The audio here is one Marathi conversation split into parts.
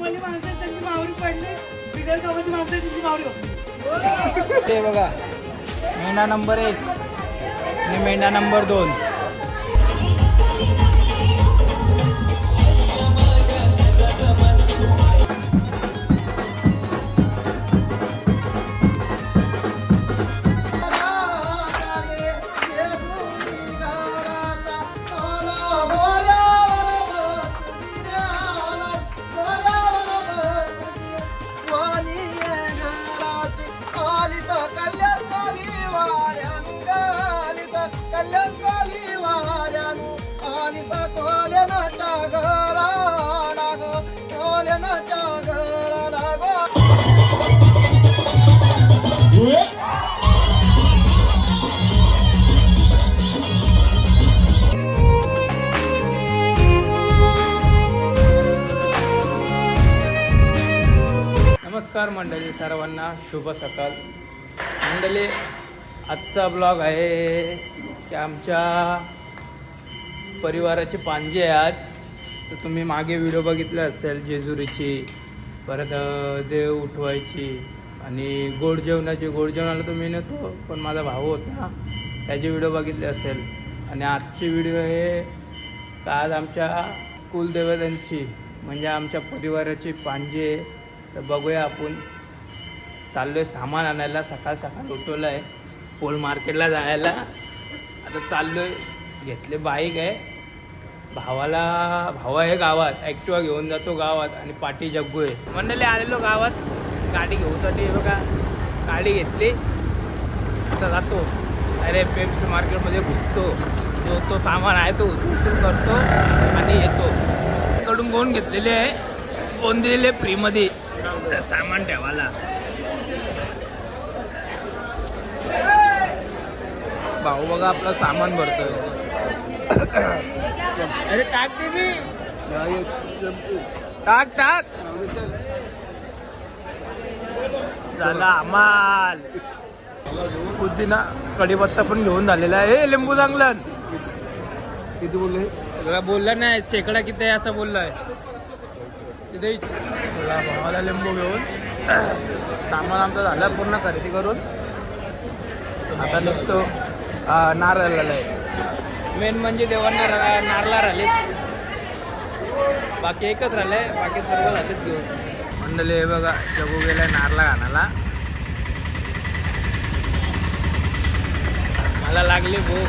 माणसं त्यांची मावरी पडली. बिगर कामाची माणसं त्यांची मावरी ते बघा. मेंढा नंबर एक आणि मेंढा नंबर दोन. नमस्कार मंडळी सर्वांना शुभ सकाळ. मंडळी आजचा ब्लॉग आहे की आमच्या परिवाराची पांजे आहे आज. तर तुम्ही मागे व्हिडिओ बघितले असेल जेजुरीची परत देव उठवायची आणि गोड जेवणाची. गोड जेवणाला तुम्ही नव्हतो पण माझा भाऊ होता त्याचे व्हिडिओ बघितले असेल. आणि आजची व्हिडिओ हे आज आमच्या कुलदेवतांची म्हणजे आमच्या परिवाराची पांजे आहे. तर बघूया आपण. चाललो आहे सामान आणायला. सकाळ सकाळ उठवलं आहे पोल मार्केटला जायला. आता चाललो आहे घेतले बाईक आहे. भावाला भाव आहे गावात. ॲक्टिवा घेऊन जातो गावात आणि पाठी जग्गू आहे. मंडळी आलेलो गावात. गाडी घेऊसाठी बघा. गाडी घेतली. आता जातो. अरे पेप्स मार्केटमध्ये घुसतो. जो तो सामान आहे तो उचल करतो आणि येतो. कडून घेऊन घेतलेले आहे? कोण दिलेले? फ्रीमध्ये. सामान ठेवायला. भाऊ बघा आपलं सामान भरतोय. अरे टाक दे मी टाक टाक. झाला अमाल. पुदिना कढीपत्ता पण घेऊन झालेला आहे. ए, लिंबू चांगलं किती बोलले? बोलला नाही शेकडा किती आहे असं बोललाय. तिथे चला भावाला लिंबू घेऊन. सामान आमचं झालं पूर्ण खरेदी करून. आता निघतो. नारळाला आहे मेन म्हणजे देवांना नारळा राहिलेच बाकी एकच राहिलंय बाकी सर्व झालेच घेऊन. मंडळी हे बघा जगू गेलाय नारळा घाणाला मला लागली भूक.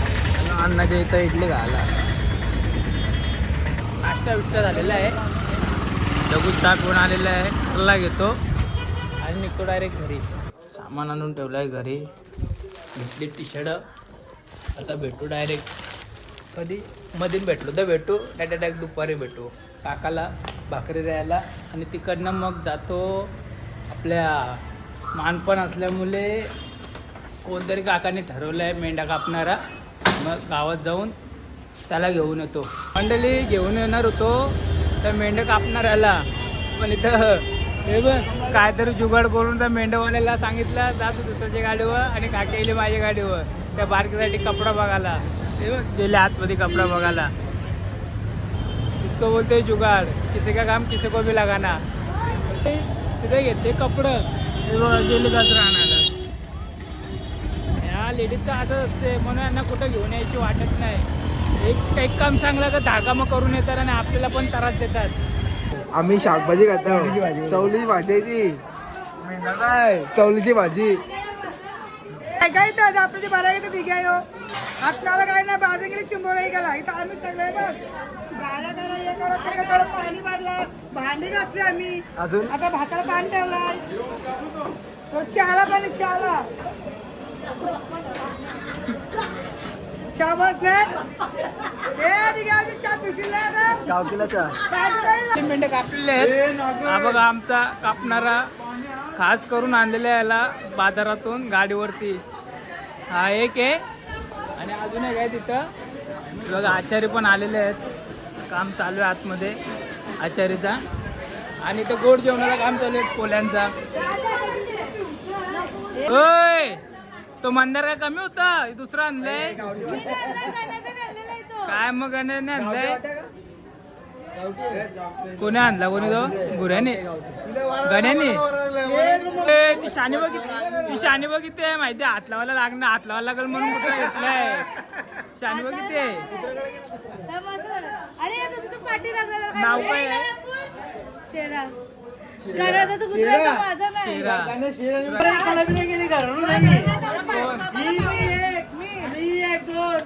अन्नाच्या इथं इडली घाला नाश्ता बिष्टा झालेला आहे. दगू चहा पिऊन आलेला आहे. कल्ला घेतो. आणि निघतो डायरेक्ट घरी. सामान आणून ठेवलं आहे घरी. भेटली टी शर्ट आता भेटू डायरेक्ट कधी? मधीन भेटलो. तर भेटू. डायरेक्ट डायरेक्ट दुपारी भेटू. काकाला भाकरी द्यायला. आणि तिकडनं मग जातो आपल्या मानपण असल्यामुळे कोणतरी काकाने ठरवलं आहे मेंढा कापणारा. मग गावात जाऊन त्याला घेऊन येतो. मंडळी घेऊन येणार होतो. तर कापणार आला पण इथं हे बघ काहीतरी जुगाड करून त्या मेंढवाल्याला सांगितलं जा तू दुसऱ्याच्या गाडीवर आणि काकी येईल माझ्या गाडीवर. त्या बारकीसाठी कपडा बघायला. हे बघ गेले आतमध्ये कपडा बघायला. इसको बोलते जुगाड? किसी का काम किसी को भी लगाना. तिथे घेतले कपडं. हे बघा गेले गजरा लेडीजचं असंच असते म्हणून यांना कुठं घेऊन यायची वाटत नाही. एक एक काम सांगलं तर दहा कामं करून येतात आणि आपल्याला पण त्रास देतात. आम्ही शाकभाजी खातो. चवलीची भाजी आहे ती. काय? चवलीची भाजी. काय तर आपल्याची बारा तर ठीक आहे हो. आपल्याला काय नाही बाजार गेली चिंबोराही गेला. इथं आम्ही सगळे बघ. बारा करा हे करा ते करा पाणी मारलं. भांडी घासली आम्ही. अजून? आता भाताला पाणी ठेवलाय. तो चहाला पाणी चहाला. चहा बस गावकीला तीन मिनिटं कापलेले आहेत. हा बघा आमचा कापणारा खास करून आणलेला आहे याला बाजारातून गाडीवरती. हा एक आहे. आणि अजून एक आहे तिथं. बघा आचारी पण आलेले आहेत. काम चालू आहे आतमध्ये आचारीचा. आणि इथं गोड जेवणाला काम चालू आहे पोल्यांचा. ओय! तो मंदार काय कमी होता? हे दुसरा आणलंय. काय मग आणि आणलंय? कोणी आणला कोणी तो? गुऱ्याने गण्याने. ती शानी बघित ती शानी बघितते माहिती हात लावायला लागणार हात लावायला लागल म्हणून कुठं घेतलाय शानी लागला नाव काय करायचं तू कुत्रा का माझा नाही शेरा मला बी नाही गेली घरून नाही मी मी एक मी एक दोन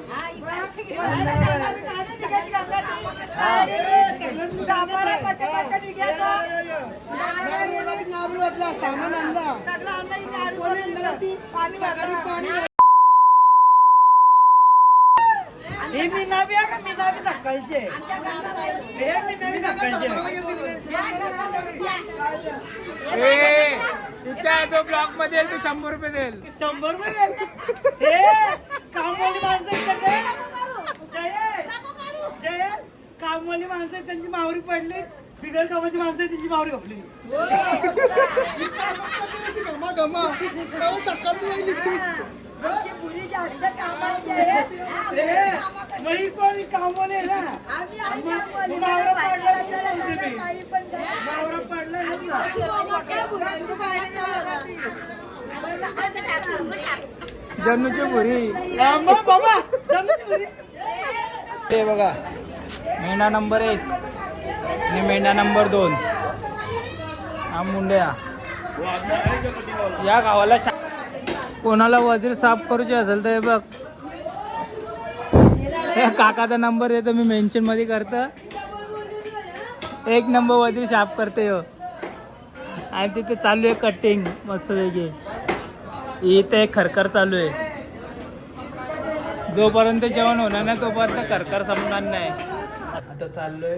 हे मी नावी आहे का? मी नावी सकाळचे हे मी नावी सकाळचे ए, तिच्या तो ब्लॉकमध्ये येईल, तू शंभर रुपये देईल. शंभर रुपये दे. हे कामवाली माणसं आहेत का ते? जय. जय. कामवाली माणसं आहेत त्यांची मावरी पडली. बिगर कामाची माणसं आहेत त्यांची मावरी घोपली आहे पडला ना जन्मची तुझी. ते बघा मेंढा नंबर एक आणि मेंढा नंबर दोन हा मुंड्या या गावाला कोणाला वजीर साफ करूचे असेल तर हे बघ. हे काकाचा नंबर देतो मी मेन्शनमध्ये करतो. एक नंबर वजीर साफ करते हो. आणि तिथे चालू आहे कटिंग मस्त वेगळी इथे खरखर चालू आहे. जोपर्यंत जेवण होणार नाही तोपर्यंत खरखर संपणार नाही. आता चाललोय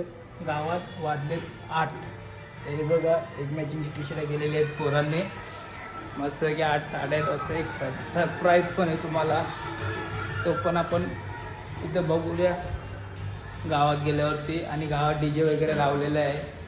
गावात वाजलेत आठ. हे बघा एक मॅचिंगची टी गेलेली आहेत पोरांनी. मस्त की आठ साडेआठ असं एक सरप्राईज पण आहे तुम्हाला. तो पण आपण इथं बघूया. गावात गेल्यावरती आणि गावात डी जे वगैरे लावलेलं आहे.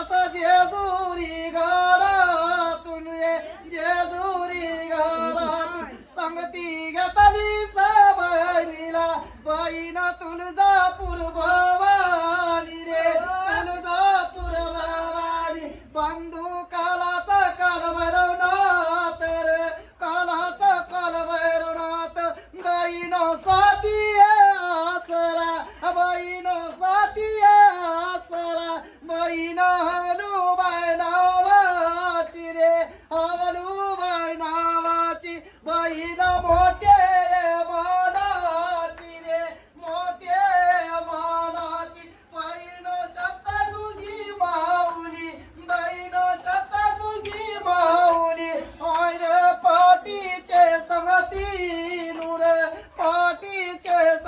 आलास जेजुरी गडातून रे जेजुरी गडातून संगती घेतली सबरीला बाईना तुळजापूर भवानी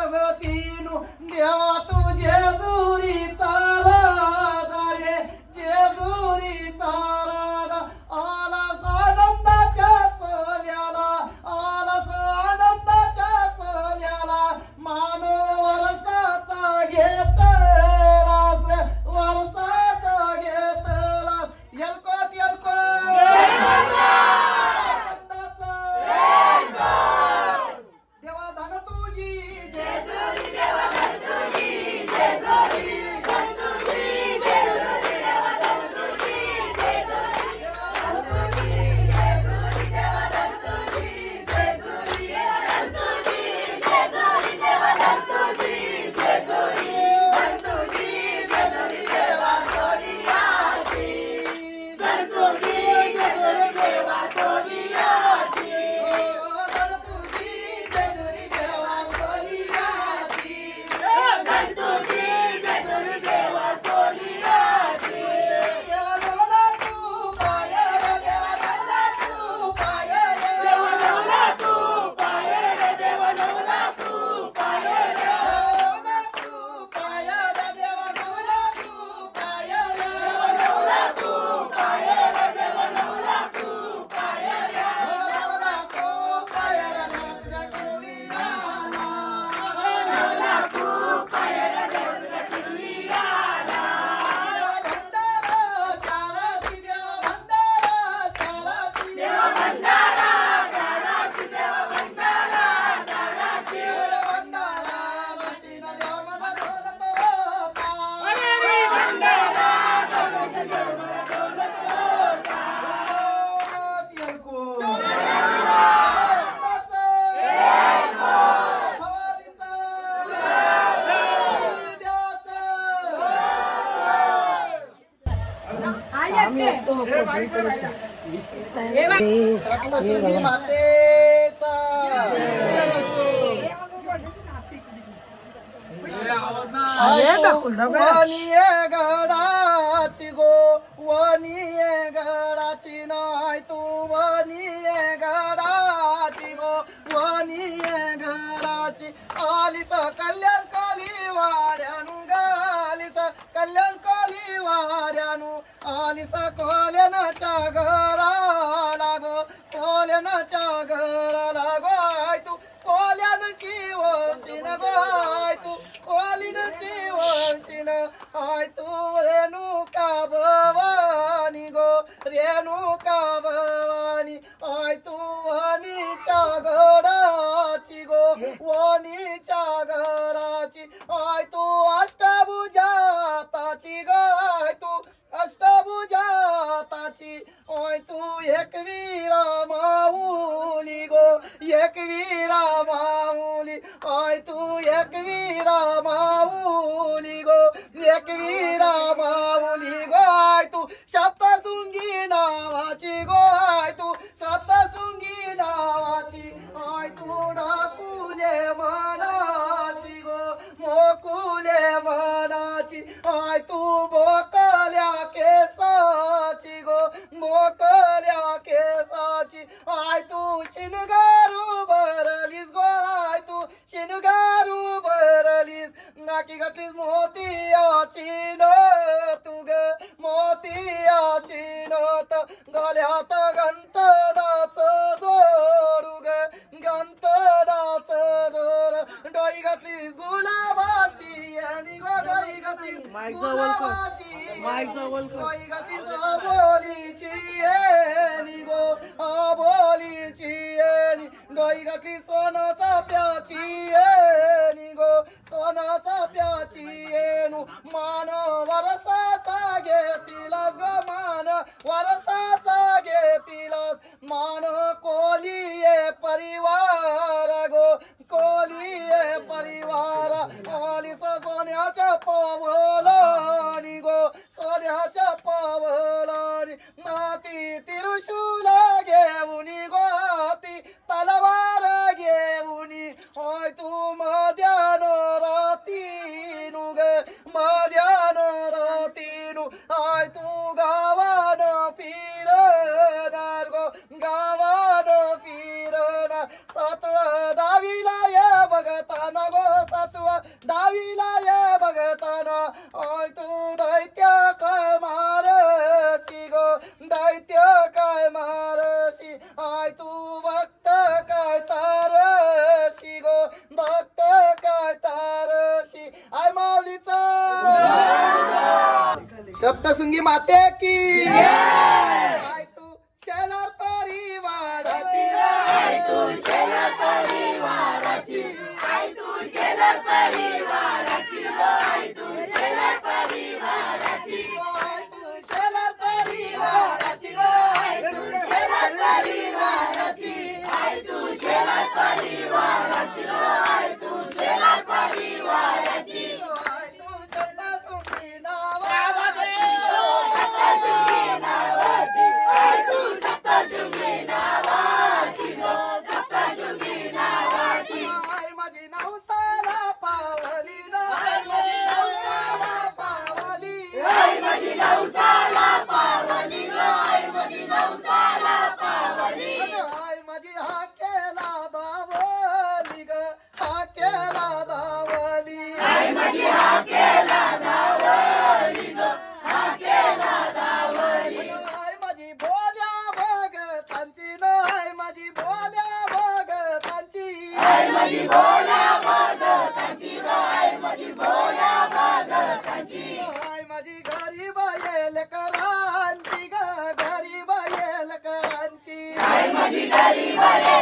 पाटीचे संगतीनु देवा तू गडाची गो वनिये गडाची नाय तू वनिये गडाची गो वनिये गडाची आलिस कल्याण काली वाड्यानु गालिस कल्याण काली वाड्यानु आलिस कोल्यानाच्या घराला गो कोल्यानाच्या घरा लागो आय तू कोल्यानची वशीन गो आय तू कोलिनची वशीन आय तू रेणुका भवानी गो रेणुका भवानी आय तू वनीच्या घडाची गो वनी तू एक वीरा माऊली गो एक वीरा माऊली. आय तू एक वीरा माऊली गो एक वीरा माऊली आय तू. सप्तशृंगी नावाची गो आय तू. सप्तशृंगी नावाची आय तू. डाकुले मनाची मोकुले मनाची आय तू बोकल्या केसाची गो. मोकल्या केसाची आय तू शिनगारू भरलीस गो. आय तू शिनगारू भरलीस. नाकी घातलीस मोतियाची न तू ग मोतियाची नत गल्यात गंतनाच जो घातलीस गुलाबाची आणि गोडोई घातलीस माईक जवळ कर. गुलाबाची माईक जवळ कर. गोई घातलीस अबोलीची आणि गो अबोलीची आणि गोई घातली सोनाचा प्याची आणि गो सोनाचा प्याची येणू मान वरसाचा घेतीलास ग मान वरसाचा घेतीलास मान कोली ये परिवार गो कोली परिवार आली ससोन्याच्या पावर सप्तशृंगी माते की. काय तू शेलार परिवाराची. आई तू शेलार परिवाराची. आई तू शेलार परिवाराची. அறிவரே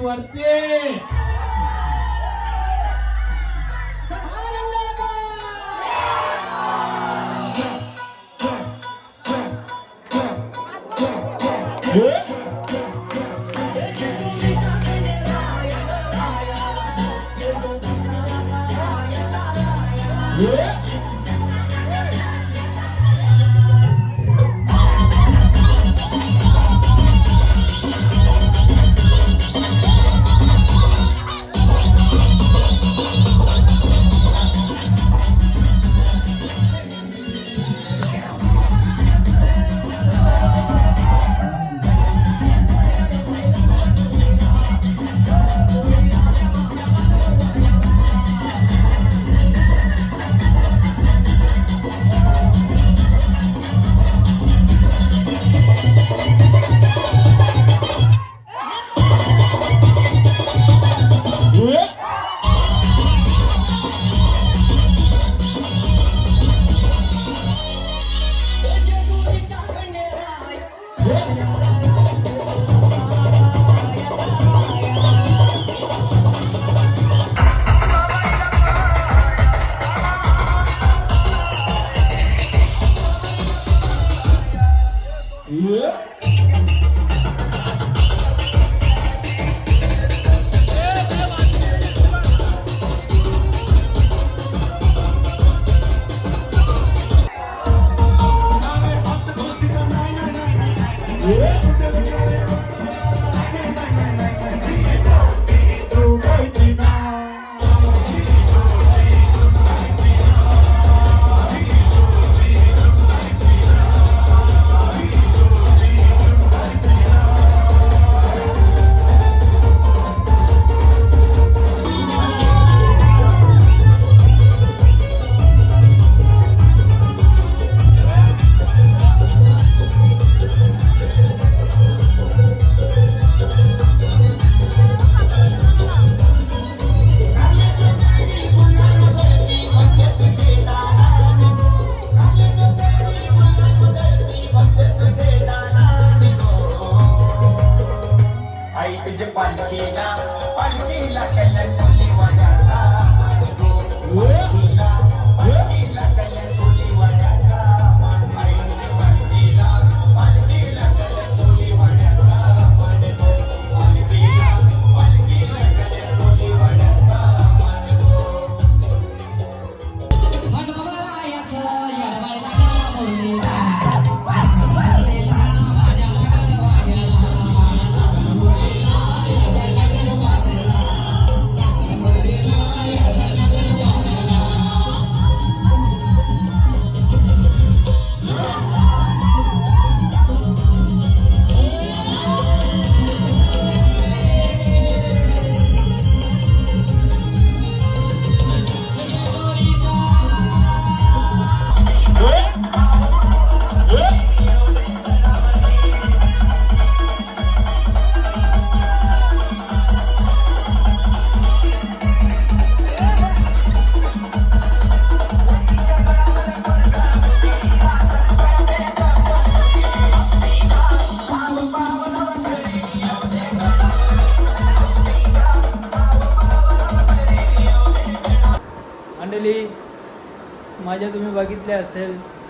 cuartel.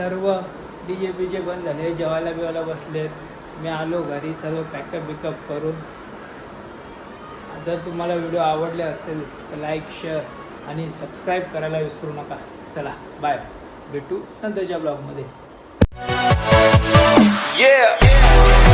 सर्व डी जे बी जे बंद झाले जेवायला बिवायला बसलेत मी आलो घरी सर्व पॅकअप बिकअप करून. जर तुम्हाला व्हिडिओ आवडले असेल तर लाईक शेअर आणि सबस्क्राईब करायला विसरू नका. चला बाय भेटू नंतरच्या ब्लॉगमध्ये Yeah.